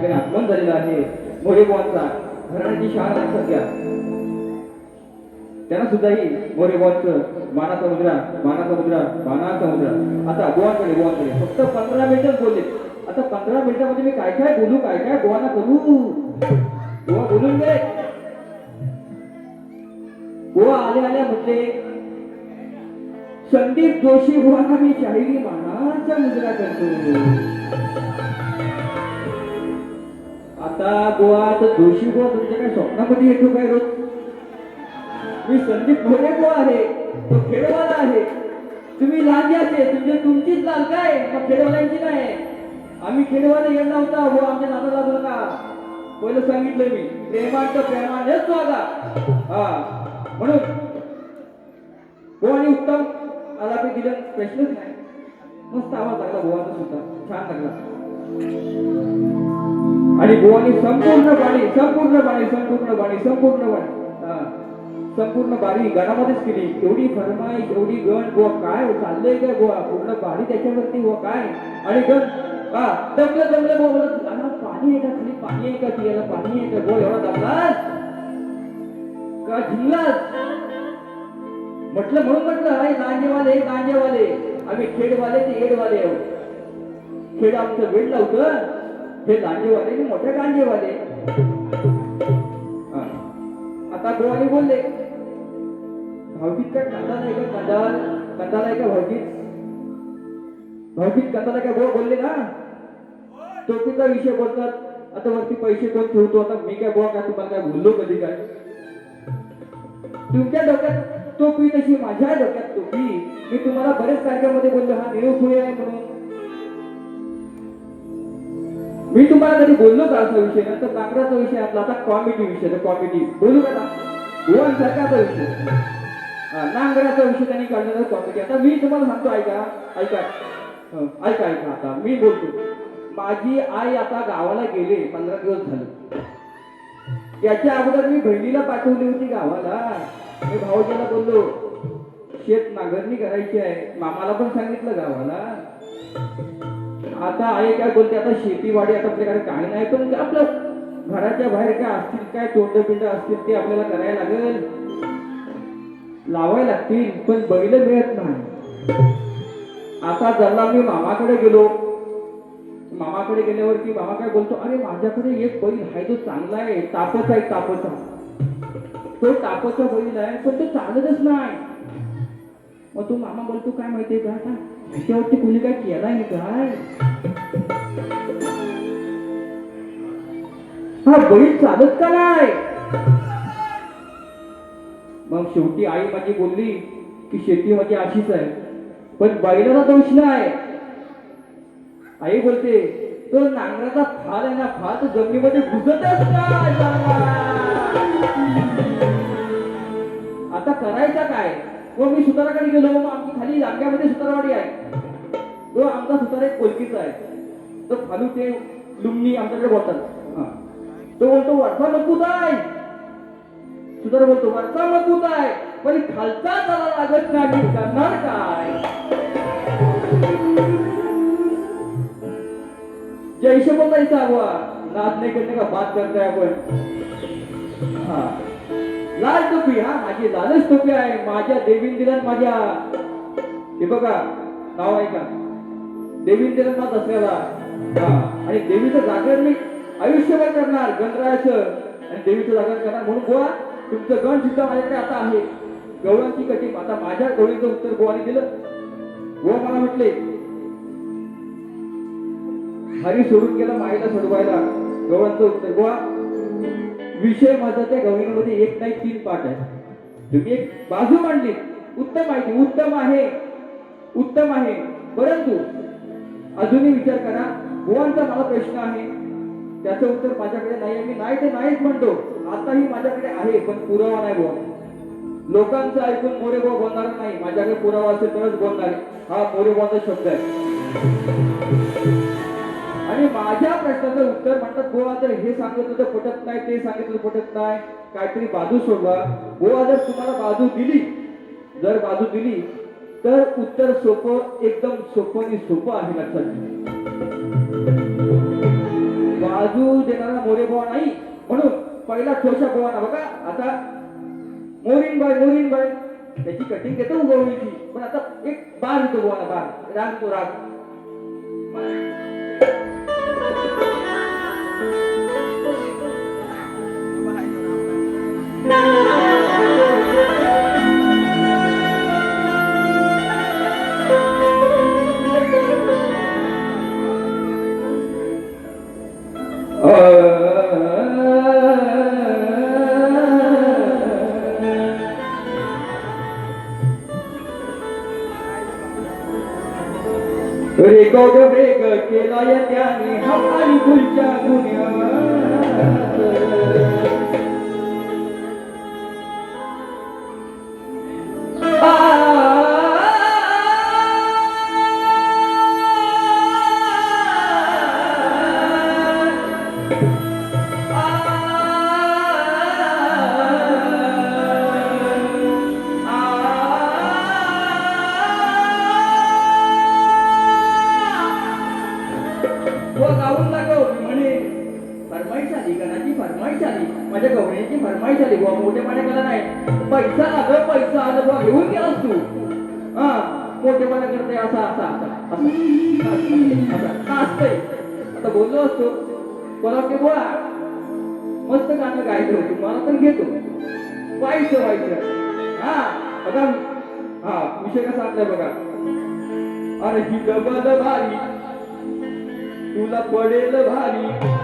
ठिकाणी आगमन झालेलं आहे. मोरे घराण्याची शाळा लक्षात घ्या त्यांना सुद्धाही मोरे बुवांचं मानाचा मुद्रा मानाचा मुद्रा मानाचा मुद्रा. आता गोवाकडे गोवाकडे. फक्त पंधरा मिनिटच बोलले. आता पंधरा मिनिटामध्ये मी काय काय बोलू काय काय गोवाना करू? गोवा बोलून दे गोवा आले आल्या म्हटले संदीप जोशी गोवाना मी शाहिरी मानाचा मुद्रा करतो. आता बुवा तर जोशी बुवा तुमच्या काय स्वप्नामध्ये येतो काय रोज? मी संदीप भोरे बुवा आहे तो खेळवाला आहे. तुम्ही लांजाचे तुमचे तुमचीच लाल काय मग खेळवाल्यांची नाही आम्ही खेळवाला येणार नव्हता हो आमच्या नाना लागू का? पहिलं सांगितलं मी प्रेमाचं प्रेमानेच वागा. हा म्हणून बुवानी उत्तम आला ते दिलं प्रश्नच नाही. मस्त आवाज लागला बुवाचा सुद्धा छान लागला. आणि बुवानी संपूर्ण बाणी संपूर्ण बाणी संपूर्ण बाणी संपूर्ण बाणी. संपूर्ण बारी गणामध्येच केली. एवढी फरमाईश एवढी गण गोवा काय हो, चाललंय का गोवा? पूर्ण बारी त्याच्यावरती बुवा काय? आणि गण हा दमलं दमलं गोवा पाणी आहे का खाली? पाणी आहे का पियाला? पाणी आहे का बुवा एवढा दमलास? का झिंगलास म्हटलं म्हणून म्हटलं अरे गांजेवाले गांजेवाले आम्ही खेडवाले ते एडवाले आहोत. खेड आमचं वेळ लावतं. हे गांजेवाले मोठे गांजेवाले हा. आता गोवाले बोलले. भावगीत काय कांदा नाही का? कांदा कांदा नाही का भावगीत? भावगीत कांदा नाही का? गोवा बोलले ना. टोपीचा विषय बोलतात? आता वरती पैसे कोण ठेवतो? आता मी काय गोवा काय तुम्हाला काय बोललो कधी काय? तुमच्या डोक्यात टोपी तशी माझ्या डोक्यात टोपी. मी तुम्हाला बरेच कार्यक्रमामध्ये बोललो हा देव खुळे आहे म्हणून. मी तुम्हाला कधी बोललो का असा विषय? नंतर कांग्रेसचा विषय आपला आता कॉमेडी विषय कॉमेडी बोलू का भुवन सरकारचा विषय. नांगराचा विषय त्यांनी काढलेला कॉमेडी आता मी तुम्हाला सांगतो ऐका ऐका. ऐका ऐका आता. मी बोलतो. माझी आई आता गावाला गेले पंधरा दिवस झाले. याच्या अगोदर मी बहिणीला पाठवली होती गावाला. मी भाऊजीला बोललो शेत नांगरणी करायची आहे. मामाला पण सांगितलं गावाला. आता आहे काय बोलते आता शेतीवाडी आता आपल्याकडे काय नाही पण आपलं घराच्या बाहेर काय असतील काय तोंड पिंड असतील ते आपल्याला करायला लागेल. लावायला लागतील पण बैल मिळत नाही. आता जरला मी मामाकडे गेलो. मामाकडे गेल्यावरती मामा काय बोलतो अरे माझ्याकडे एक बैल आहे तो चांगला आहे तापच आहे तापचा. तो तापचा बैल आहे पण तो चालतच नाही. मग तो मामा बोलतो काय माहितीये का आता? त्याच्यावरती कुणी काय केलाय नाही काय? हा बैल चालत का नाही मग शेवटी आई माझी बोलली की शेती माझी अशीच आहे पण बैलाला दोष नाही. आई बोलते तो नांगराचा फाल आहे ना फाल तो जमिनीमध्ये घुसतच नाही. आता करायचा काय? व मी सुताराकडे गेलो मग आमची खाली जाग्यामध्ये सुतारवाडी आहे. तो आमचा सुतार एक ओळखीचा आहे. तर खाली ते लुमणी आमच्याकडे बोलतात. तो बोलतो वरचा मजबूत आहे. सुतार बोलतो वरचा मजबूत आहे. पण खालचा त्याला लागत नाही. करणार काय? जैसे बोलायचा अगवा नाद नाही करते का? बात करताय आपण. हा. लाल टोपी हा माझी लालच टोपी आहे. माझ्या देवीन माझ्या हे बघा नाव आहे का? देवीन दिलन माझ हा आणि देवीचं जागरण मी आयुष्यभर करणार गणरायाचं. आणि देवीचं जागरण करणार म्हणून गोवा तुमचं गण सुद्धा माझ्याकडे आता आहे. गवळांची कटिंग. आता माझ्या गवळीचं उत्तर गोवाने दिलं. गोवा मला म्हटले हरी सोडून गेला माईला सोडवायला. गवळांचं उत्तर गोवा. विषय माझा त्या गवळीमध्ये एक नाही तीन पाठ आहे तुम्ही एक बाजू मांडली उत्तम आहे ती, उत्तम आहे. उत्तम आहे. परंतु अजूनही विचार करा गोवांचा मला प्रश्न आहे. त्याचं उत्तर माझ्याकडे नाही आहे. मी नाही ते नाहीच म्हणतो. आताही माझ्याकडे आहे पण पुरावा नाही गोवा लोकांचं ऐकून मोरे गोवा बोलणार नाही. माझ्याकडे पुरावा असेल तरच बोलणार आहे. हा मोरे गोवाचा शब्द आहे. माझ्या प्रश्नाचं उत्तर म्हणतात गोवा जर हे सांगितलं तर पटत नाही ते सांगितलं पटत नाही. काहीतरी बाजू सोडवा. गोवा जर तुम्हाला बाजू दिली जर बाजू दिली तर उत्तर सोपं एकदम सोपं आणि सोपं आहे लक्षात घ्या. बाजू देणारा मोरे गोवा नाही. म्हणून पहिला ठोशा गोवा बघा आता मोरीन बाय मोरीन बाय त्याची कटिंग देतो उगवणीची पण आता एक बार येतो गोवा बार. राग तो राग. रेकॉर्ड ब्रेक केला या त्याने फरमाईश आली गणाची फरमाईश आली माझ्या गवण्याची फरमाईश आली बुवा मोठेपणा केला नाही. पैसा लागल पैसा आलं बुवा घेऊन गेलास तू. हा मोठेपणा करते असा असा असा असा. आता बोललो असतो. कोणा की बुवा मस्त गाणं गायचं होतं मला तर घेतो. व्हायचं व्हायचं हा बघा हा विषय कसा आपला बघा. अरे ही डबल भारी तुला पडेल भारी.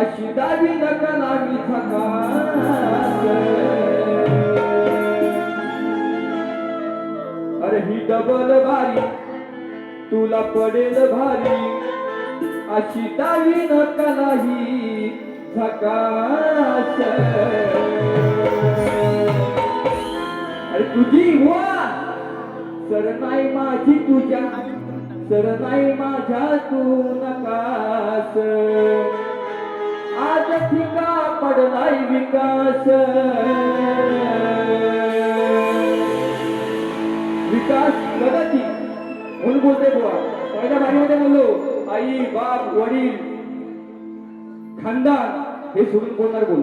अशी दावी नका लावी अरे ही डबल भारी तुला पडेल भारी. अशी दावी नका नाही झकास अरे तुझी वा सर नाही माझी तुझ्या सर नाही माझ्या तू नकास. आज ठिका पडलाय विकास. विकास प्रगती म्हणून बोलते बुवा. पहिल्या बारीमध्ये बोललो आई बाप वडील. खानदान हे सोडून बोलणार बोल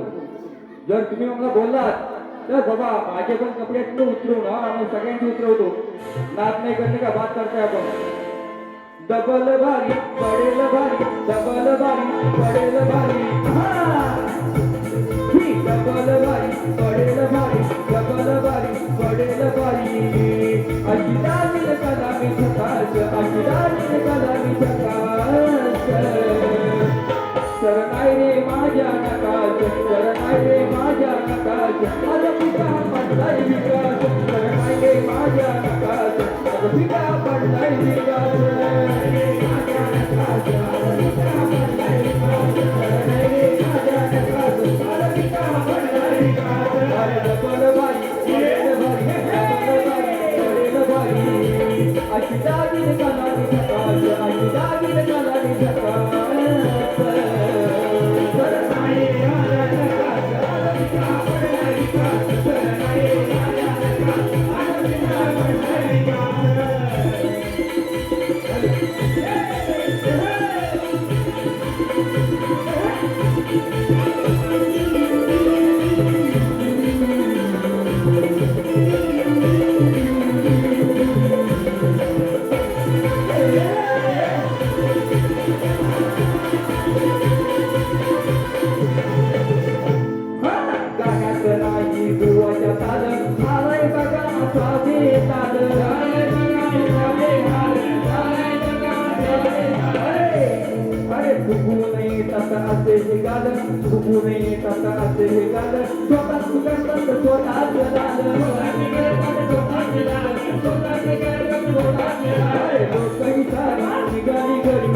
जर तुम्ही मला बोललात तर बाबा माझे पण कपडे उतरू ना आम्ही मग सगळ्यांची उतरवतो. नाच नाही करणे का? बात करताय आपण. डबल भारी पडेल भारी डबल भारी पडेल भारी हा!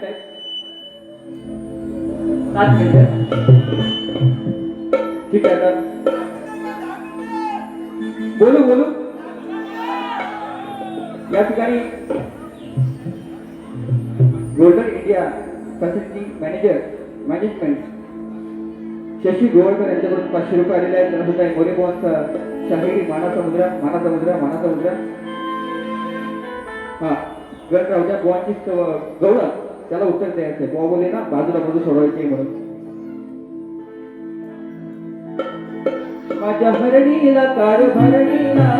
दहा आहे सात मिनिटं ठीक आहे का बोलू बोलू. या ठिकाणी golden India facility manager management Shashi Gowalkar यांच्याकडून पाचशे रुपये आलेले आहेत. त्यांना सुद्धा मोरे मोहनचा शाहिरी मानाचा मुद्रा मानाचा मुद्रा मानाचा मुद्रा. हा गणरावच्या बुवांची गौरव त्याला उत्तर द्यायचं आहे. बुवा बोलले ना बाजूला बाजू सोडवायची म्हणून. माझ्या भरणीला कार भरणीला.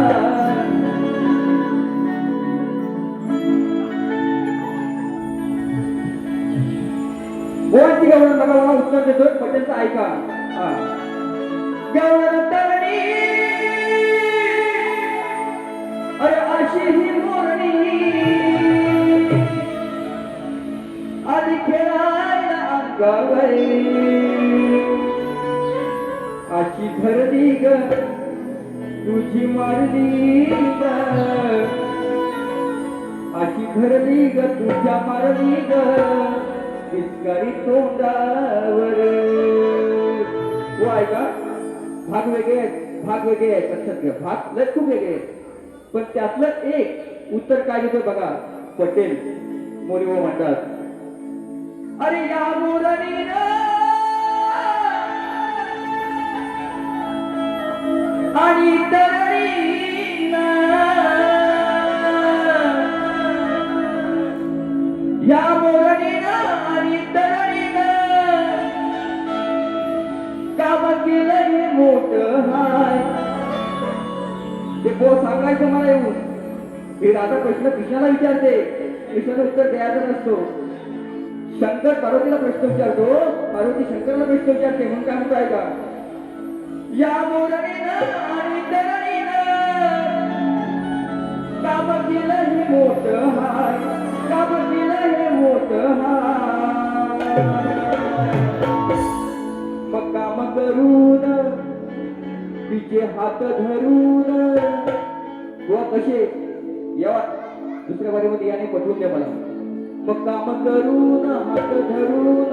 बुवांची गौरव बघा उत्तर देतोय पटेलचं ऐका. हा. गौरव तरणी. खेळायला अंगावरी अशी ग. तुझी मारली ग. अशी ग तुझ्या मारली ग. इतकरी तोंडावर. हो ऐका भाग वेगळे आहेत भाग वेगळे आहेत. लक्षात घ्या भाग लय खूप वेगळे आहेत. पण त्यातलं एक उत्तर काय देतो बघा. पटेल मोरिओ म्हणतात. अरे या मोरणीनं आणि या मोरणीनं आणि तरणीनं काम केलं हे मोठ हाय. ते बो सांगायचं मला येऊन. हे राधा कृष्ण कृष्णाला विचारते. कृष्णाला उत्तर द्यायचं नसतो. शंकर पार्वतीला प्रश्न विचारतो. पार्वती शंकरला प्रश्न विचारते म्हणून काय म्हणतो ऐका या मोठं हे मोठ हाय काम केलं हे मोठ मग काम करून तिचे हात धरून. व कसे? येवा दुसऱ्या बारीमध्ये याने पटवून द्या मला. काम करून हात धरून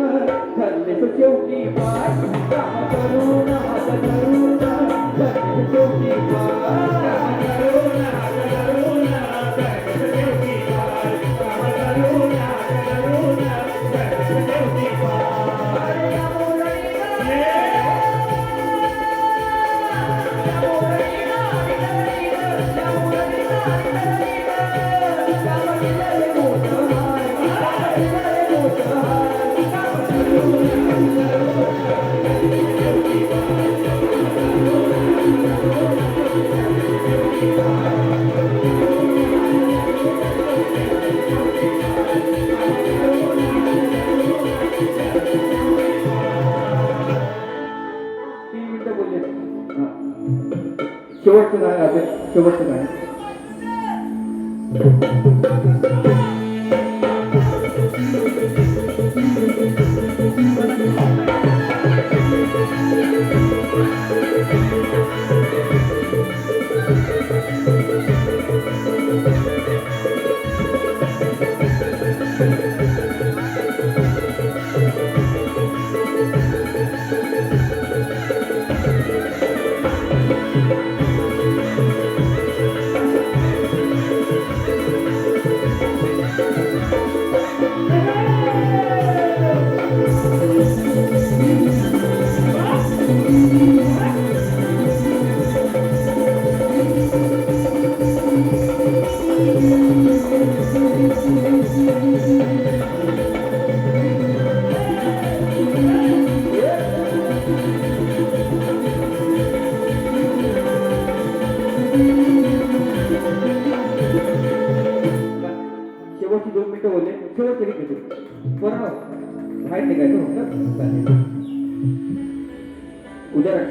धरलेस शेवटी पाय काम करून हात धरून धरलेस शेवटी पाय काम करून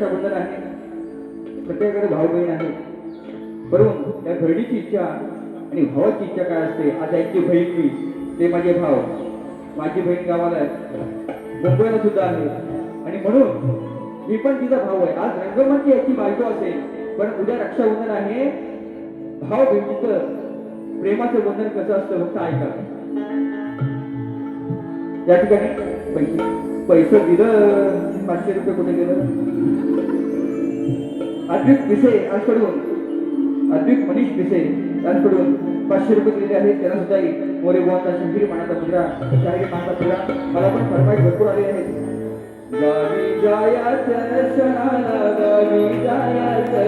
रक्षाबंधन आहे. प्रत्येकाकडे भाऊ बहीण आहे. परंतु त्या बहिणीची इच्छा आणि भावाची इच्छा काय असते? आज एकटी बहीण मी. ते माझे भाव. माझी बहीण गावाला आहे. मुंबईला सुद्धा आहे. आणि म्हणून मी पण तिचा भाऊ आहे. आज रंगमंच याची बायको असेल. पण उद्या रक्षाबंधन आहे. भाव बहिणीचं प्रेमाचं बंधन कसं असतं? फक्त ऐका. या ठिकाणी पैसे पैसे दिलं पाचशे रुपये कुठे गेलं? अद्विक पिसे यांच्याकडून अद्विक मनीष पिसे यांकडून पाचशे रुपये दिलेले आहेत त्यांना सुद्धा मोरे बुवाचा शंभरी मानाचा मुद्रा शाहीर मानाचा मुद्रा मला पण फरमाईश भरपूर आले आहेत गावी जायाचं क्षणाला गावी जायाचं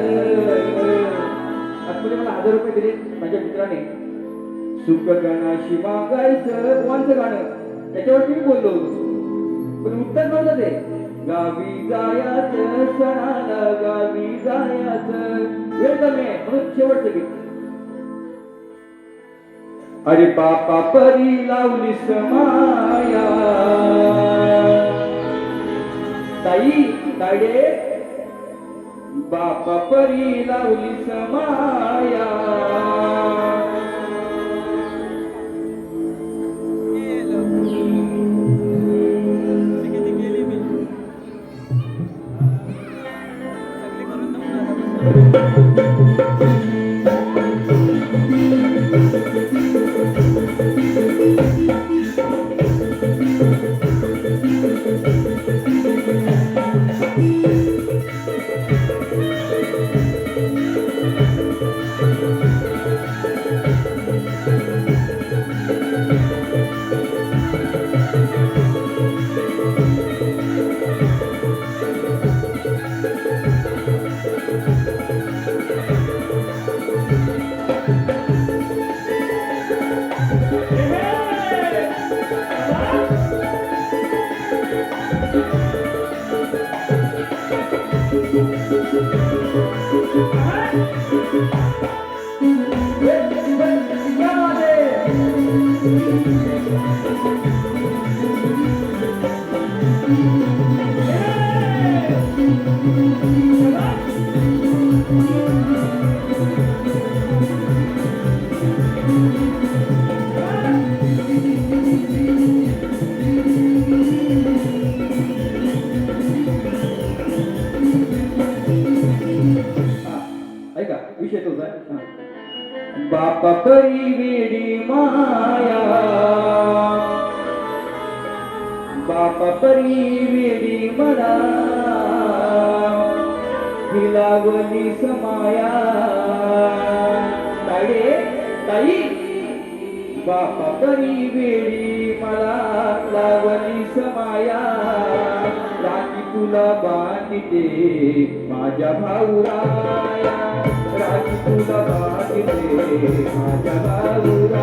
आतमध्ये मला हजार रुपये दिले माझ्या मित्राने. सुख गणाशी मागायचं कोणचं गाणं. त्याच्यावरती मी बोललो होतो. पण उत्तर नव्हतं ते गावी जायाचं सणाला गावी जायाचं. वेळ कमी आहे म्हणून शेवटचं गीत. अरे बापा परी लावली समाया. ताई ताडे बापा परी लावली समाया. हा, ऐका विषय तोच आहे हा. बापा परी वेडी माया. बापा परी वेडी मला लागली समाया. ताडे ताई. बापा परी वेडी मला लागली समाया. लागी तुला बांधते माझ्या भाऊराया. రాజరాజుల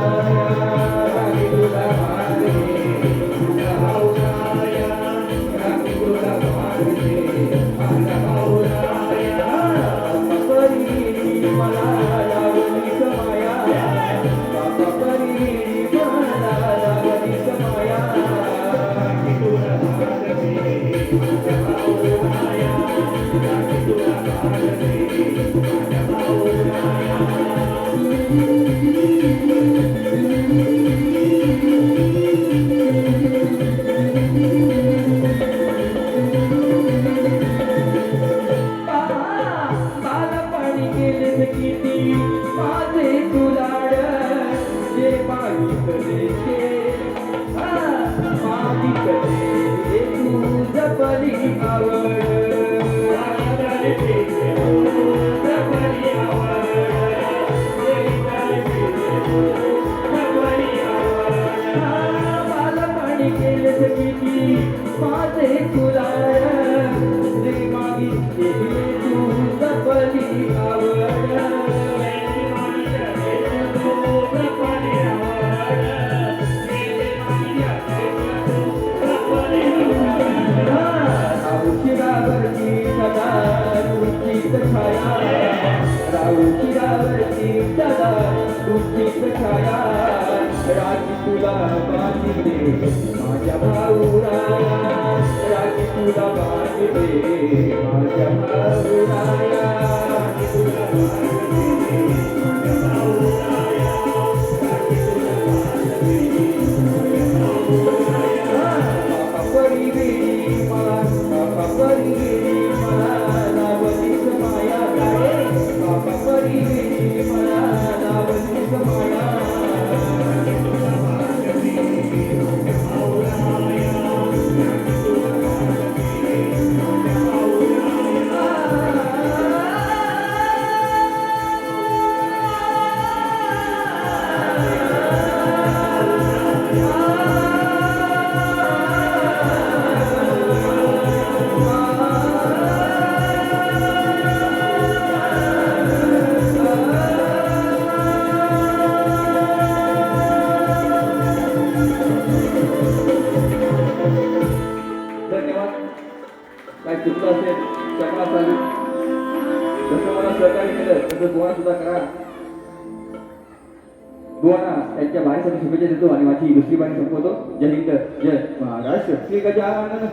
बातें बुलाया बांधिते माझ्या चुकलं असेल क्षमा चालू. जसं मला सहकार्य केलं तसं गोवा सुद्धा करा. गोवाना त्यांच्या बाणीसाठी शुभेच्छा देतो आणि माझी दुसरी बाणी संपवतो. जय हिंद जय महाराष्ट्र. श्री गजानन